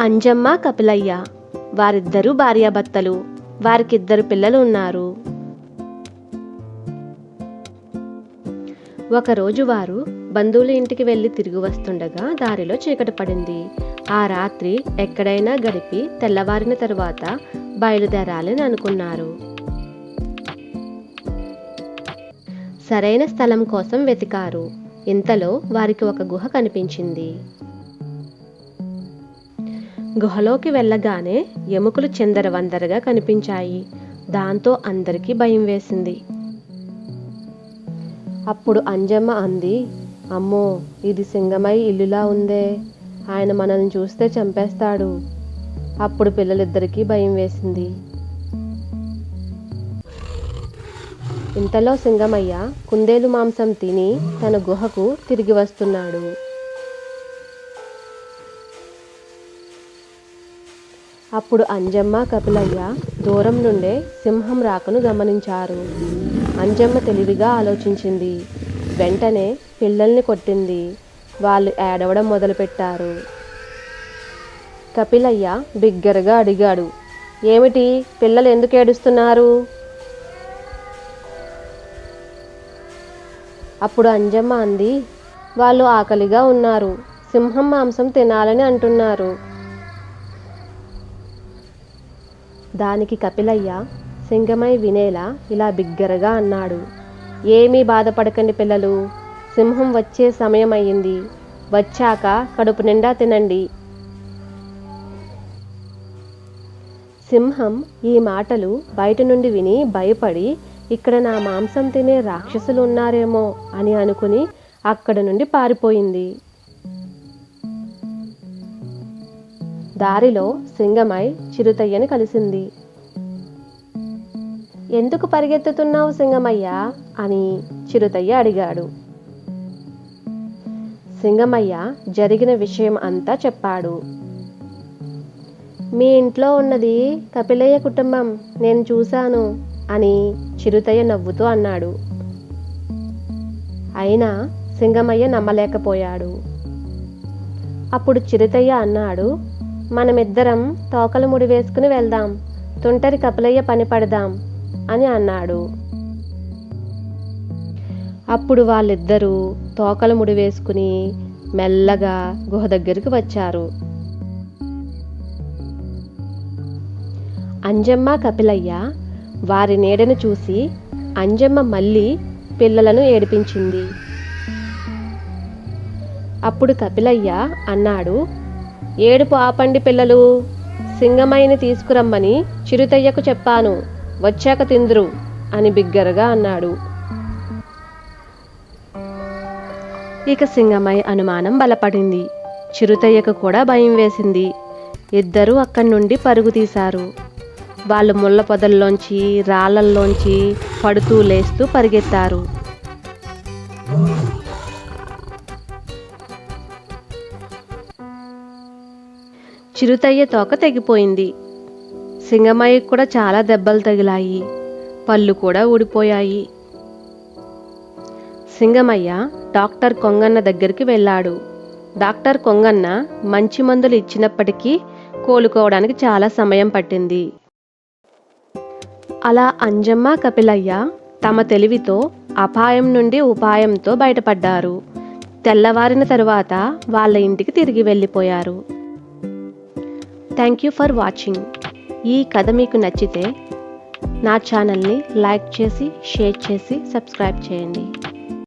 అంజమ్మ కపిలయ్య. వారిద్దరూ భార్యాభర్తలు. వారికిద్దరు పిల్లలు ఉన్నారు. ఒకరోజు వారు బంధువుల ఇంటికి వెళ్ళి తిరిగి వస్తుండగా దారిలో చీకటి పడింది. ఆ రాత్రి ఎక్కడైనా గడిపి తెల్లవారిన తరువాత బయలుదేరాలని అనుకున్నారు. సరైన స్థలం కోసం వెతికారు. ఇంతలో వారికి ఒక గుహ కనిపించింది. గుహలోకి వెళ్ళగానే ఎముకలు చిందరవందరగా కనిపించాయి. దాంతో అందరికీ భయం వేసింది. అప్పుడు అంజమ్మ అంది అమ్మో ఇది సింగమై ఇల్లులా ఉందే. ఆయన మనల్ని చూస్తే చంపేస్తాడు. అప్పుడు పిల్లలిద్దరికీ భయం వేసింది. ఇంతలో సింగమయ్య కుందేలు మాంసం తిని తన గుహకు తిరిగి వస్తున్నాడు. అప్పుడు అంజమ్మ కపిలయ్య దూరం నుండే సింహం రాకను గమనించారు. అంజమ్మ తెలివిగా ఆలోచించింది. వెంటనే పిల్లల్ని కొట్టింది. వాళ్ళు ఏడవడం మొదలుపెట్టారు. కపిలయ్య బిగ్గరగా అడిగాడు ఏమిటి? పిల్లలు ఎందుకు ఏడుస్తున్నారు? అప్పుడు అంజమ్మ అంది వాళ్ళు ఆకలిగా ఉన్నారు. సింహం మాంసం తినాలని అంటున్నారు. దానికి కపిలయ్య సింగమై వినేలా ఇలా బిగ్గరగా అన్నాడు. ఏమీ బాధపడకండి పిల్లలు సింహం వచ్చే సమయం అయ్యింది వచ్చాక కడుపు నిండా తినండి. సింహం ఈ మాటలు బయట నుండి విని భయపడి ఇక్కడ నా మాంసం తినే రాక్షసులు ఉన్నారేమో అని అనుకుని అక్కడ నుండి పారిపోయింది. దారిలో సింగమై చిరుతయ్యని కలిసింది. ఎందుకు పరిగెత్తుతున్నావు సింగమయ్య? అని చిరుతయ్య అడిగాడు. సింగమయ్య జరిగిన విషయం అంతా చెప్పాడు. మీ ఇంట్లో ఉన్నది కపిలయ్య కుటుంబం నేను చూశాను అని చిరుతయ్య నవ్వుతూ అన్నాడు. అయినా సింగమయ్య నమ్మలేకపోయాడు. అప్పుడు చిరుతయ్య అన్నాడు మనమిద్దరం తోకలు ముడి వేసుకుని వెళ్దాం తుంటరి కపిలయ్య పని పడదాం అని అన్నాడు. అప్పుడు వాళ్ళిద్దరూ తోకలు ముడి వేసుకుని మెల్లగా గుహ దగ్గరికి వచ్చారు. అంజమ్మ కపిలయ్య వారి నీడను చూసి అంజమ్మ మళ్ళీ పిల్లలను ఏడిపించింది. అప్పుడు కపిలయ్య అన్నాడు ఏడుపు ఆపండి పిల్లలు. సింగమైని తీసుకురమ్మని చిరుతయ్యకు చెప్పాను. వచ్చాక తిందురు అని బిగ్గరగా అన్నాడు. ఇక సింగమై అనుమానం బలపడింది. చిరుతయ్యకు కూడా భయం వేసింది. ఇద్దరూ అక్కడి నుండి పరుగు తీశారు. వాళ్ళు ముళ్ళ పొదల్లోంచి రాళ్ళల్లోంచి పడుతూ లేస్తూ పరిగెత్తారు. చిరుతయ్య తోక తెగిపోయింది. సింగమయ్యకు కూడా చాలా దెబ్బలు తగిలాయి. పళ్ళు కూడా ఊడిపోయాయి. సింగమయ్య డాక్టర్ కొంగన్న దగ్గరికి వెళ్ళాడు. డాక్టర్ కొంగన్న మంచి మందులు ఇచ్చినప్పటికీ కోలుకోవడానికి చాలా సమయం పట్టింది. అలా అంజమ్మ కపిలయ్య తమ తెలివితో అపాయం నుండి ఉపాయంతో బయటపడ్డారు. తెల్లవారిన తరువాత వాళ్ళ ఇంటికి తిరిగి వెళ్ళిపోయారు. థ్యాంక్ యూ ఫర్ వాచింగ్ ఈ కథ మీకు నచ్చితే నా ఛానల్ని లైక్ చేసి షేర్ చేసి సబ్స్క్రైబ్ చేయండి.